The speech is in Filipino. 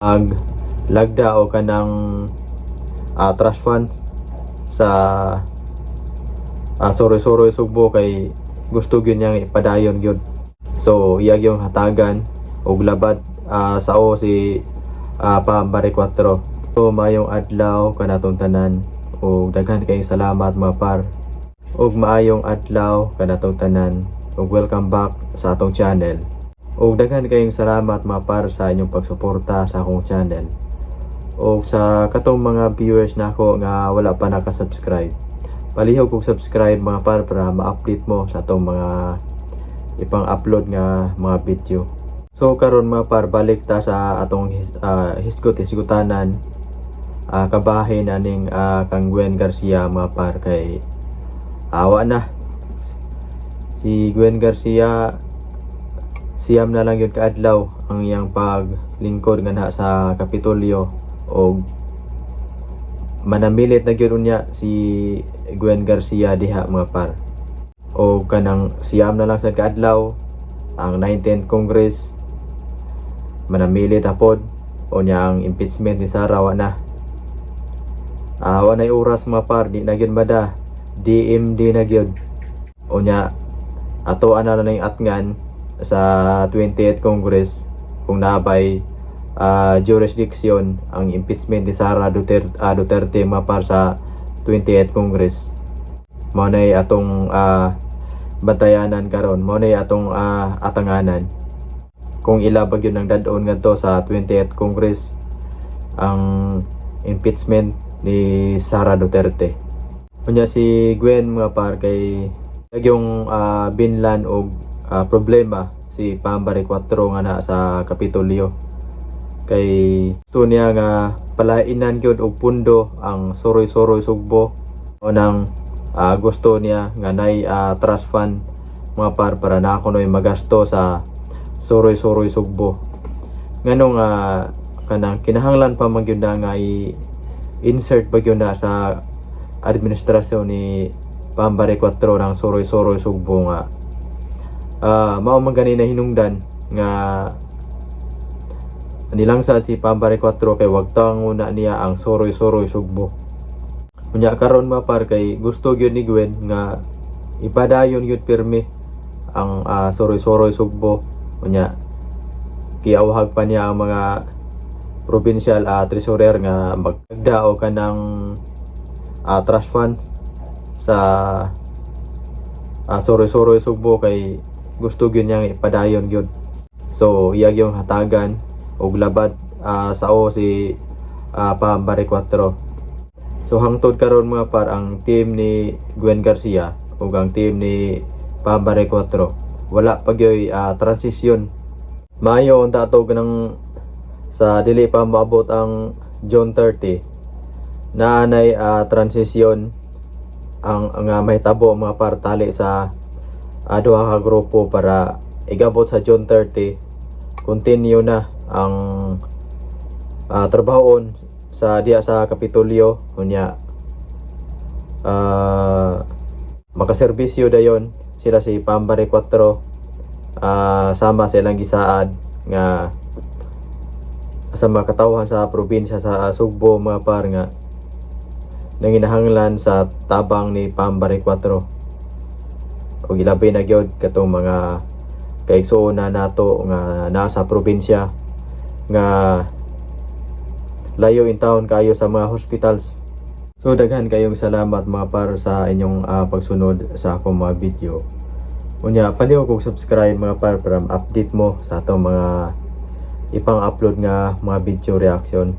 ag lagda o kanang uh, trust funds sa uh, soroy-soroy sugbo kay gusto gyud niyang ipadayon gyud. So iyag yung hatagan og labad ah, sa o si uh, Pambare 4 so mayong adlaw kanatong tanan ug daghan kayong salamat mga par. Ug maayong adlaw kanatong tanan. Ug welcome back sa atong channel ug daghan kayong salamat mga par sa inyong pagsuporta sa akong channel. Ug sa katong mga viewers nako nga wala pa naka-subscribe. Palihog kog subscribe mga par para ma-update mo sa atong mga ipang upload nga mga video. So karon mga par balik ta sa atong ah, hisgot hisgutanan uh, kabahin aning ah, kang Gwen Garcia mga par kay awa na. Si Gwen Garcia siyam na lang yun kaadlaw ang iyang paglingkod nga na sa Kapitolyo. O manamilit na gyud unya si Gwen Garcia diha mga par. O kanang siyam na lang sa kaadlaw ang 19th Congress manamilit apod o niya ang impeachment ni Sara wa na. Ah, wa nay oras mga par di na gyud bada DMD na gyud. O niya ato ana na lang atngan sa 28th Congress kung nabay ah, jurisdiction ang impeachment ni Sara Duterte, ah, Duterte mapar sa 28th Congress. Mo nay atong ah, batayanan karon. Mo nay atong ah, atanganan. Kung ilabag yun ng dadon ngadto sa 28th Congress ang impeachment ni Sara Duterte. Kunya si Gwen mga par kay yung ah, binlan og ah, problema si Pambare 4 nga na sa Kapitolyo. Kay gusto niya nga palainan gyud og pundo ang soroy-soroy sugbo o nang ah, gusto niya nga nay ah, trust fund mga par para na kunoy magasto sa soroy-soroy sugbo. Nganong nga kanang kinahanglan pa man gyud nga i- insert pa gyud na sa administrasyon ni Pambare 4 ng soroy-soroy sugbo nga ah mao man gani na hinungdan nga nilangsa si Pambare 4 kay wag tang una niya ang soroy-soroy sugbo. Unya karon mapar kay gusto gyud ni Gwen nga ipadayon gyud pirmi ang ah, soroy-soroy sugbo. Unya kiawhag pa niya ang mga provincial ah, treasurer nga magdagda o kanang ah, trust fund sa ah, soroy-soroy sugbo kay gusto gyud niyang ipadayon gyud. So iyag yung hatagan og labad ah, sa o si ah, Pambare 4. So hangtod karon mga par ang team ni Gwen Garcia ug ang team ni Pambare 4 wala pa gyoy ah, transisyon. Mayo ang tatog ng sa dili pa maabot ang June 30 naanay ah, transisyon ang nga may tabo mga partali sa uh, ka grupo para igabot sa June 30 continue na ang ah, trabahon sa diya sa Kapitolyo unya ah makaserbisyo dayon sila si Pambare 4 ah, sama silang gisaad nga sa makatawhan sa probinsya sa ah, Sugbo mga par nga nanginahanglan sa tabang ni Pambare 4 o ilabi na gyud katong mga kaigsuonan nato nga nasa probinsya nga layo in town kayo sa mga hospitals. So daghan kayong salamat mga par sa inyong ah, pagsunod sa akong mga video. Unya paliw kog subscribe mga par para update mo sa atong mga ipang upload nga mga video reaction